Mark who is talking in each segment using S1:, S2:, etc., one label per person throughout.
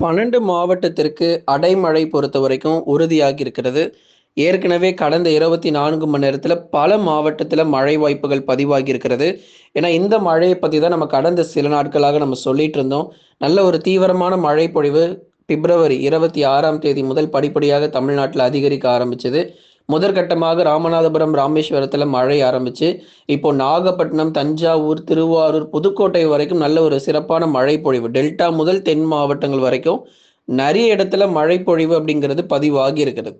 S1: பன்னெண்டு மாவட்டத்திற்கு அடைமழை பொறுத்த வரைக்கும் உறுதியாகி இருக்கிறது ஏற்கனவே கடந்த இருபத்தி நான்கு மணி நேரத்தில் பல மாவட்டத்தில் மழை வாய்ப்புகள் பதிவாகி இருக்கிறது ஏன்னா இந்த மழையை பற்றி தான் நம்ம கடந்த சில நாட்களாக நம்ம சொல்லிட்டு இருந்தோம். நல்ல ஒரு தீவிரமான மழை பொழிவு பிப்ரவரி இருபத்தி ஆறாம் தேதி முதல் படிப்படியாக தமிழ்நாட்டில் அதிகரிக்க ஆரம்பிச்சது. முதற்கட்டமாக ராமநாதபுரம் ராமேஸ்வரத்தில் மழை ஆரம்பிச்சு இப்போ நாகப்பட்டினம் தஞ்சாவூர் திருவாரூர் புதுக்கோட்டை வரைக்கும் நல்ல ஒரு சிறப்பான மழை பொழிவு. டெல்டா முதல் தென் மாவட்டங்கள் வரைக்கும் நிறைய இடத்துல மழை பொழிவு அப்படிங்கிறது பதிவாகி இருக்குது.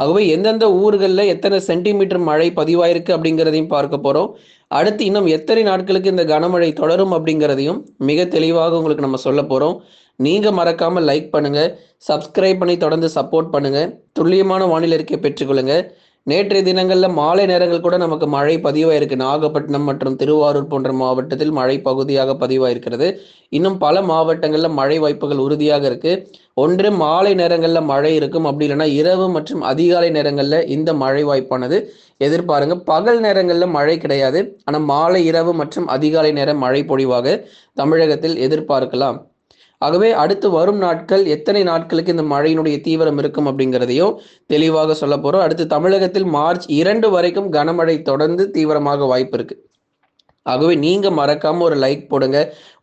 S1: ஆகவே எந்தெந்த ஊர்களில் எத்தனை சென்டிமீட்டர் மழை பதிவாயிருக்கு அப்படிங்கிறதையும் பார்க்க போகிறோம் அடுத்து இன்னும் எத்தனை நாட்களுக்கு இந்த கனமழை தொடரும் அப்படிங்கிறதையும் மிக தெளிவாக உங்களுக்கு நம்ம சொல்ல போகிறோம் நீங்கள் மறக்காமல் லைக் பண்ணுங்கள் சப்ஸ்கிரைப் பண்ணி தொடர்ந்து சப்போர்ட் பண்ணுங்கள் துல்லியமான வானிலை இருக்கை பெற்றுக்கொள்ளுங்க. நேற்றைய தினங்களில் மாலை நேரங்கள் கூட நமக்கு மழை பதிவாயிருக்கு. நாகப்பட்டினம் மற்றும் திருவாரூர் போன்ற மாவட்டத்தில் மழை பகுதியாக பதிவாயிருக்கிறது. இன்னும் பல மாவட்டங்களில் மழை வாய்ப்புகள் உறுதியாக இருக்கு. ஒன்று மாலை நேரங்களில் மழை இருக்கும். அப்படி இல்லைன்னா இரவு மற்றும் அதிகாலை நேரங்களில் இந்த மழை வாய்ப்பானது எதிர்பாருங்க. பகல் நேரங்களில் மழை கிடையாது. ஆனால் மாலை இரவு மற்றும் அதிகாலை நேரம் மழை பொழிவாக தமிழகத்தில் எதிர்பார்க்கலாம். ஆகவே அடுத்து வரும் நாட்கள் எத்தனை நாட்களுக்கு இந்த மழையினுடைய தீவிரம் இருக்கும் அப்படிங்கிறதையும் தெளிவாக சொல்ல போறோம். அடுத்து தமிழகத்தில் மார்ச் இரண்டு வரைக்கும் கனமழை தொடர்ந்து தீவிரமாக வாய்ப்பு இருக்கு. ஆகவே நீங்க மறக்காம ஒரு லைக் போடுங்க.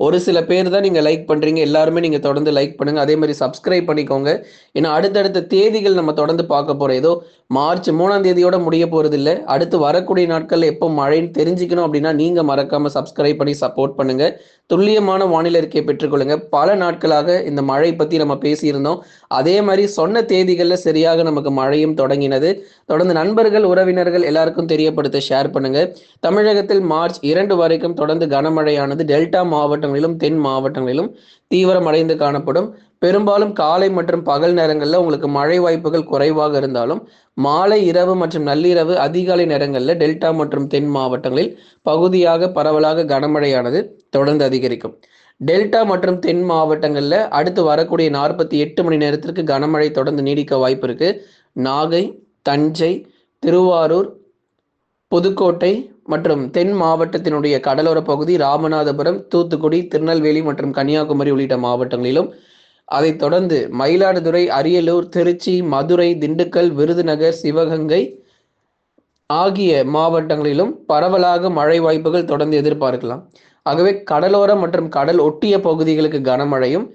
S1: ஒரு சில பேர் தான் நீங்க லைக் பண்றீங்க. எல்லாருமே நீங்க தொடர்ந்து லைக் பண்ணுங்க. அதே மாதிரி சப்ஸ்கிரைப் பண்ணிக்கோங்க. ஏன்னா அடுத்தடுத்த தேதிகள் நம்ம தொடர்ந்து பார்க்க போறோம். ஏதோ மார்ச் மூணாம் தேதியோட முடிய போறது இல்லை அடுத்து வரக்கூடிய நாட்களில் எப்போ மழைன்னு தெரிஞ்சுக்கணும் அப்படின்னா நீங்க மறக்காம சப்ஸ்கிரைப் பண்ணி சப்போர்ட் பண்ணுங்க. துல்லியமான வானிலை அறிக்கையை பெற்றுக்கொள்ளுங்க பல நாட்களாக இந்த மழை பத்தி நம்ம பேசியிருந்தோம். அதே மாதிரி சொன்ன தேதிகளில் சரியாக நமக்கு மழையும் தொடங்கினது. தொடர்ந்து நண்பர்கள் உறவினர்கள் எல்லாருக்கும் தெரியப்படுத்த ஷேர் பண்ணுங்க. தமிழகத்தில் மார்ச் இரண்டு வரைக்கும் தொடர்ந்து கனமழையானது. டெல்டா மாவட்டங்களிலும் தென் மாவட்டங்களிலும் தீவிரமடைந்து காணப்படும். பெரும்பாலும் காலை மற்றும் பகல் நேரங்களில் உங்களுக்கு மழை வாய்ப்புகள் குறைவாக இருந்தாலும் மாலை இரவு மற்றும் நள்ளிரவு அதிகாலை நேரங்களில் டெல்டா மற்றும் தென் மாவட்டங்களில் பகுதியாக பரவலாக கனமழையானது தொடர்ந்து அதிகரிக்கும். டெல்டா மற்றும் தென் மாவட்டங்களில் அடுத்து வரக்கூடிய நாற்பத்தி எட்டு மணி நேரத்திற்கு கனமழை தொடர்ந்து நீடிக்க வாய்ப்பு இருக்கு. நாகை தஞ்சை திருவாரூர் புதுக்கோட்டை மற்றும் தென் மாவட்டத்தினுடைய கடலோர பகுதி ராமநாதபுரம் தூத்துக்குடி திருநெல்வேலி மற்றும் கன்னியாகுமரி உள்ளிட்ட மாவட்டங்களிலும் அதைத் தொடர்ந்து மயிலாடுதுறை அரியலூர் திருச்சி மதுரை திண்டுக்கல் விருதுநகர் சிவகங்கை ஆகிய மாவட்டங்களிலும் பரவலாக மழை வாய்ப்புகள் தொடர்ந்து எதிர்பார்க்கலாம். ஆகவே கடலோர மற்றும் கடல் ஒட்டிய பகுதிகளுக்கு கனமழையும்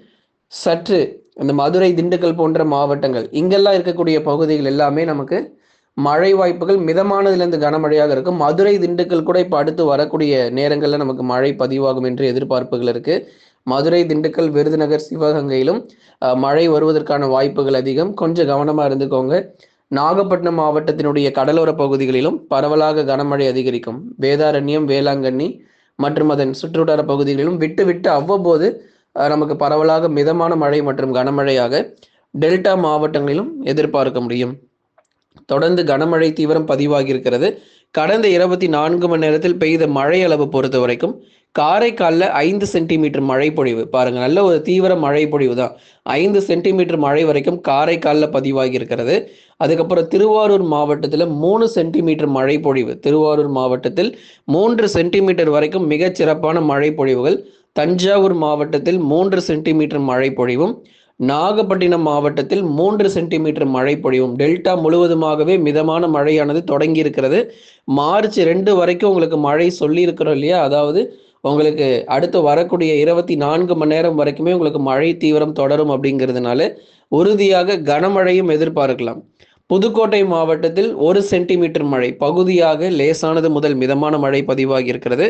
S1: சற்று இந்த மதுரை திண்டுக்கல் போன்ற மாவட்டங்கள் இங்கெல்லாம் இருக்கக்கூடிய பகுதிகள் எல்லாமே நமக்கு மழை வாய்ப்புகள் மிதமானதுலேருந்து கனமழையாக இருக்கும். மதுரை திண்டுக்கல் கூட இப்போ அடுத்து வரக்கூடிய நேரங்களில் நமக்கு மழை பதிவாகும் என்று எதிர்பார்ப்புகள் இருக்குது மதுரை திண்டுக்கல் விருதுநகர் சிவகங்கையிலும் மழை வருவதற்கான வாய்ப்புகள் அதிகம். கொஞ்சம் கவனமாக இருந்துக்கோங்க. நாகப்பட்டினம் மாவட்டத்தினுடைய கடலோர பகுதிகளிலும் பரவலாக கனமழை அதிகரிக்கும். வேதாரண்யம் வேளாங்கண்ணி மற்றும் அதன் சுற்றுவட்டார பகுதிகளிலும் விட்டு விட்டு அவ்வப்போது நமக்கு பரவலாக மிதமான மழை மற்றும் கனமழையாக டெல்டா மாவட்டங்களிலும் எதிர்பார்க்க முடியும். தொடர்ந்து கனமழை தீவிரம் பதிவாகி இருக்கிறது கடந்த இருபத்தி நான்கு மணி நேரத்தில் பெய்த மழை அளவு பொறுத்த வரைக்கும் காரைக்காலில் ஐந்து சென்டிமீட்டர் மழை பொழிவு. பாருங்க நல்ல ஒரு தீவிர மழை பொழிவு தான் ஐந்து சென்டிமீட்டர் மழை வரைக்கும் காரைக்காலில் பதிவாகி இருக்கிறது. அதுக்கப்புறம் திருவாரூர் மாவட்டத்தில் மூணு சென்டிமீட்டர் மழை பொழிவு. திருவாரூர் மாவட்டத்தில் மூன்று சென்டிமீட்டர் வரைக்கும் மிகச் சிறப்பான மழை பொழிவுகள். தஞ்சாவூர் மாவட்டத்தில் மூன்று சென்டிமீட்டர் மழை பொழிவும். நாகப்பட்டினம் மாவட்டத்தில் மூன்று சென்டிமீட்டர் மழை பொழிவும். டெல்டா முழுவதுமாகவே மிதமான மழையானது தொடங்கி இருக்கிறது மார்ச் ரெண்டு வரைக்கும் உங்களுக்கு மழை சொல்லி இருக்கிறோம் இல்லையா? அதாவது உங்களுக்கு அடுத்து வரக்கூடிய இருபத்தி நான்கு மணி நேரம் வரைக்குமே உங்களுக்கு மழை தீவிரம் தொடரும் அப்படிங்கிறதுனால உறுதியாக கனமழையும் எதிர்பார்க்கலாம். புதுக்கோட்டை மாவட்டத்தில் ஒரு சென்டிமீட்டர் மழை பகுதியாக லேசானது முதல் மிதமான மழை பதிவாகி இருக்கிறது.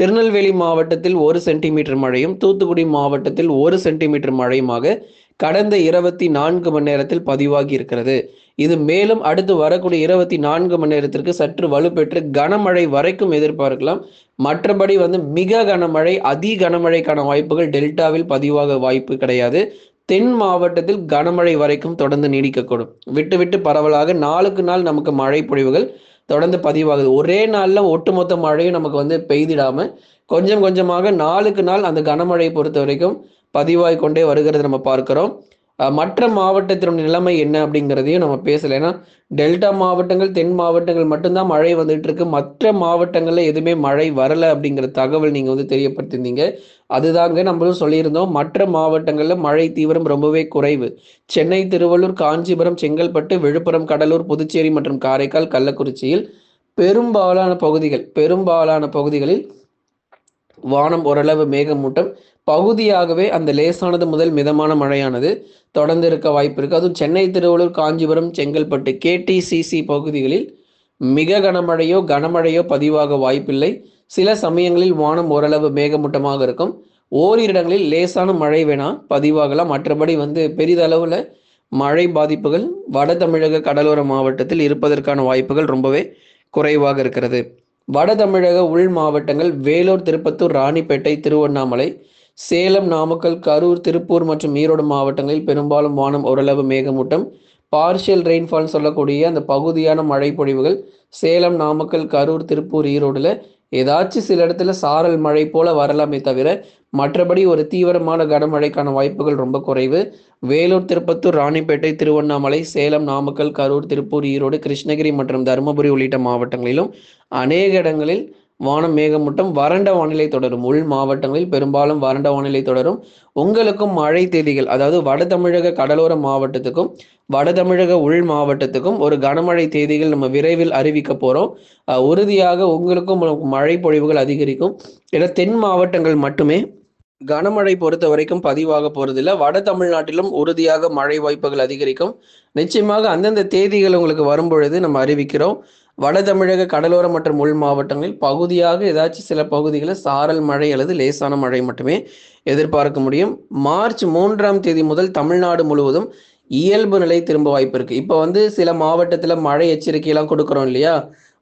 S1: திருநெல்வேலி மாவட்டத்தில் ஒரு சென்டிமீட்டர் மழையும் தூத்துக்குடி மாவட்டத்தில் ஒரு சென்டிமீட்டர் மழையுமாக கடந்த இருபத்தி நான்கு மணி நேரத்தில் பதிவாகி இருக்கிறது. இது மேலும் அடுத்து வரக்கூடிய இருபத்தி நான்கு மணி நேரத்திற்கு சற்று வலுப்பெற்று கனமழை வரைக்கும் எதிர்பார்க்கலாம். மற்றபடி வந்து மிக கனமழை அதி கனமழைக்கான வாய்ப்புகள் டெல்டாவில் பதிவாக வாய்ப்பு கிடையாது. தென் மாவட்டத்தில் கனமழை வரைக்கும் தொடர்ந்து நீடிக்கக்கூடும். விட்டு விட்டு பரவலாக நாளுக்கு நாள் நமக்கு மழை பொழிவுகள் தொடர்ந்து பதிவாகுது. ஒரே நாளில் ஒட்டுமொத்த மழையும் நமக்கு வந்து பெய்திடாம கொஞ்சம் கொஞ்சமாக நாளுக்கு நாள் அந்த கனமழையை பொறுத்த வரைக்கும் பதிவாய் கொண்டே வருகிறது நம்ம பார்க்கிறோம். மற்ற மாவட்டத்தினுடைய நிலைமை என்ன அப்படிங்கிறதையும் நம்ம பேசல. ஏன்னா டெல்டா மாவட்டங்கள் தென் மாவட்டங்கள் மட்டும்தான் மழை வந்துட்டு இருக்கு. மற்ற மாவட்டங்கள்ல எதுவுமே மழை வரல அப்படிங்கிற தகவல் நீங்க வந்து தெரியப்படுத்திருந்தீங்க அதுதாங்க நம்மளும் சொல்லியிருந்தோம். மற்ற மாவட்டங்கள்ல மழை தீவிரம் ரொம்பவே குறைவு. சென்னை திருவள்ளூர் காஞ்சிபுரம் செங்கல்பட்டு விழுப்புரம் கடலூர் புதுச்சேரி மற்றும் காரைக்கால் கள்ளக்குறிச்சியில் பெரும்பாலான பகுதிகள் பெரும்பாலான பகுதிகளில் வானம் ஓரளவு மேகமூட்டம் பகுதியாகவே அந்த லேசானது முதல் மிதமான மழையானது தொடர்ந்து இருக்க வாய்ப்பு இருக்குது அதுவும் சென்னை திருவள்ளூர் காஞ்சிபுரம் செங்கல்பட்டு கேடிசிசி பகுதிகளில் மிக கனமழையோ கனமழையோ பதிவாக வாய்ப்பில்லை. சில சமயங்களில் வானம் ஓரளவு மேகமூட்டமாக இருக்கும். ஓரிரு இடங்களில் லேசான மழை வேணா பதிவாகலாம். மற்றபடி வந்து பெரிதளவில் மழை பாதிப்புகள் வட தமிழக கடலோர மாவட்டத்தில் இருப்பதற்கான வாய்ப்புகள் ரொம்பவே குறைவாக இருக்கிறது. வட தமிழக உள் மாவட்டங்கள் வேலூர் திருப்பத்தூர் ராணிப்பேட்டை திருவண்ணாமலை சேலம் நாமக்கல் கரூர் திருப்பூர் மற்றும் ஈரோடு மாவட்டங்களில் பெரும்பாலும் வானம் ஓரளவு மேகமூட்டம். பார்ஷியல் ரெயின்ஃபால் சொல்லக்கூடிய அந்த பகுதியான மழை பொழிவுகள் சேலம் நாமக்கல் கரூர் திருப்பூர் ஈரோடில் ஏதாச்சும் சில இடத்துல சாரல் மழை போல வரலாமே தவிர மற்றபடி ஒரு தீவிரமான கனமழைக்கான வாய்ப்புகள் ரொம்ப குறைவு. வேலூர் திருப்பத்தூர் ராணிப்பேட்டை திருவண்ணாமலை சேலம் நாமக்கல் கரூர் திருப்பூர் ஈரோடு கிருஷ்ணகிரி மற்றும் தருமபுரி உள்ளிட்ட மாவட்டங்களிலும் அநேக இடங்களில் வானம் மேகமூட்டம் வறண்ட வானிலை தொடரும். உள் மாவட்டங்களில் பெரும்பாலும் வறண்ட வானிலை தொடரும். உங்களுக்கும் மழை தேதிகள் அதாவது வட தமிழக கடலோர மாவட்டத்துக்கும் வட தமிழக உள் மாவட்டத்துக்கும் ஒரு கனமழை தேதிகள் நம்ம விரைவில் அறிவிக்க போறோம். உறுதியாக உங்களுக்கும் மழை பொழிவுகள் அதிகரிக்கும். ஏன்னா தென் மாவட்டங்கள் மட்டுமே கனமழை பொறுத்த வரைக்கும் பதிவாக போறதில்ல. வட தமிழ்நாட்டிலும் உறுதியாக மழை வாய்ப்புகள் அதிகரிக்கும். நிச்சயமாக அந்தந்த தேதிகள் உங்களுக்கு வரும்பொழுது நம்ம அறிவிக்கிறோம். வட தமிழக கடலோர மற்றும் உள் மாவட்டங்களில் பகுதியாக ஏதாச்சும் சில பகுதிகளில் சாரல் மழை அல்லது லேசான மழை மட்டுமே எதிர்பார்க்க முடியும். மார்ச் மூன்றாம் தேதி முதல் தமிழ்நாடு முழுவதும் இயல்பு நிலை திரும்ப வாய்ப்பு இருக்கு. இப்போ வந்து சில மாவட்டத்தில் மழை எச்சரிக்கையெல்லாம் கொடுக்குறோம் இல்லையா?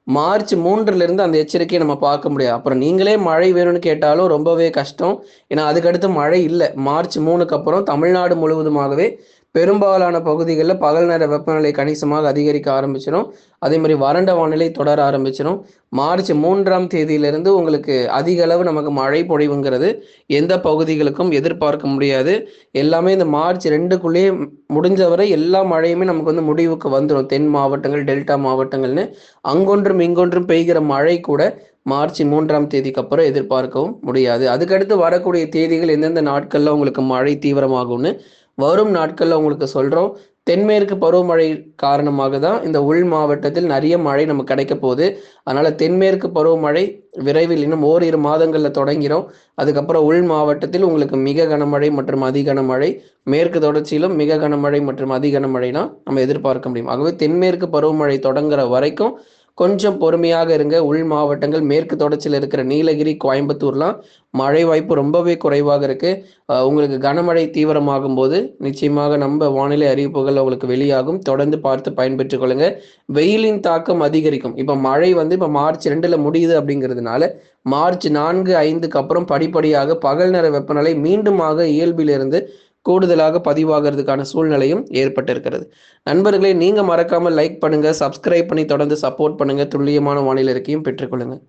S1: மார்ச் மூன்றுலேருந்து அந்த எச்சரிக்கையை நம்ம பார்க்க முடியாது. அப்புறம் நீங்களே மழை வேணும்னு கேட்டாலும் ரொம்பவே கஷ்டம். ஏன்னா அதுக்கடுத்து மழை இல்லை. மார்ச் மூணுக்கு அப்புறம் தமிழ்நாடு முழுவதுமாகவே பெரும்பாலான பகுதிகளில் பகல் நேர வெப்பநிலை கணிசமாக அதிகரிக்க ஆரம்பிச்சிடும் அதே மாதிரி வறண்ட வானிலை தொடர ஆரம்பிச்சிடும் மார்ச் மூன்றாம் தேதியிலிருந்து உங்களுக்கு அதிக அளவு நமக்கு மழை பொழிவுங்கிறது எந்த பகுதிகளுக்கும் எதிர்பார்க்க முடியாது. எல்லாமே இந்த மார்ச் ரெண்டுக்குள்ளேயே முடிஞ்சவரை எல்லா மழையுமே நமக்கு வந்து முடிவுக்கு வந்துடும் தென் மாவட்டங்கள் டெல்டா மாவட்டங்கள்னு. அங்கொன்றும் இங்கொன்றும் பெய்கிற மழை கூட மார்ச் மூன்றாம் தேதிக்கு அப்புறம் எதிர்பார்க்கவும் முடியாது. அதுக்கடுத்து வரக்கூடிய தேதிகள் எந்தெந்த நாட்களில் உங்களுக்கு மழை தீவிரமாகும்னு வரும் நாட்களில் உங்களுக்கு சொல்கிறோம் தென்மேற்கு பருவமழை காரணமாக தான் இந்த உள் மாவட்டத்தில் நிறைய மழை நமக்கு கிடைக்க போகுது. அதனால் தென்மேற்கு பருவமழை விரைவில் இன்னும் ஓரிரு மாதங்களில் தொடங்கிறோம் அதுக்கப்புறம் உள் மாவட்டத்தில் உங்களுக்கு மிக கனமழை மற்றும் அதி கனமழை மேற்கு தொடர்ச்சியிலும் மிக கனமழை மற்றும் அதி கனமழைனா நம்ம எதிர்பார்க்க முடியும். ஆகவே தென்மேற்கு பருவமழை தொடங்குற வரைக்கும் கொஞ்சம் பொறுமையாக இருங்க. உள் மாவட்டங்கள் மேற்கு தொடர்ச்சியில் இருக்கிற நீலகிரி கோயம்புத்தூர்லாம் மழை வாய்ப்பு ரொம்பவே குறைவாக இருக்கு. உங்களுக்கு கனமழை தீவிரமாகும் போது நிச்சயமாக நம்ம வானிலை அறிவிப்புகள் உங்களுக்கு வெளியாகும். தொடர்ந்து பார்த்து பயன்பெற்றுக் கொள்ளுங்க. வெயிலின் தாக்கம் அதிகரிக்கும். இப்போ மழை வந்து இப்போ மார்ச் ரெண்டுல முடியுது அப்படிங்கிறதுனால மார்ச் நான்கு ஐந்துக்கு அப்புறம் படிப்படியாக பகல் நேர வெப்பநிலை மீண்டுமாக இயல்பிலிருந்து கூடுதலாக பதிவாகிறதுக்கான சூழ்நிலையும் ஏற்பட்டிருக்கிறது. நண்பர்களே நீங்கள் மறக்காமல் லைக் பண்ணுங்கள் சப்ஸ்கிரைப் பண்ணி தொடர்ந்து சப்போர்ட் பண்ணுங்கள் துல்லியமான வானிலை இருக்கையும் பெற்றுக்கொள்ளுங்கள்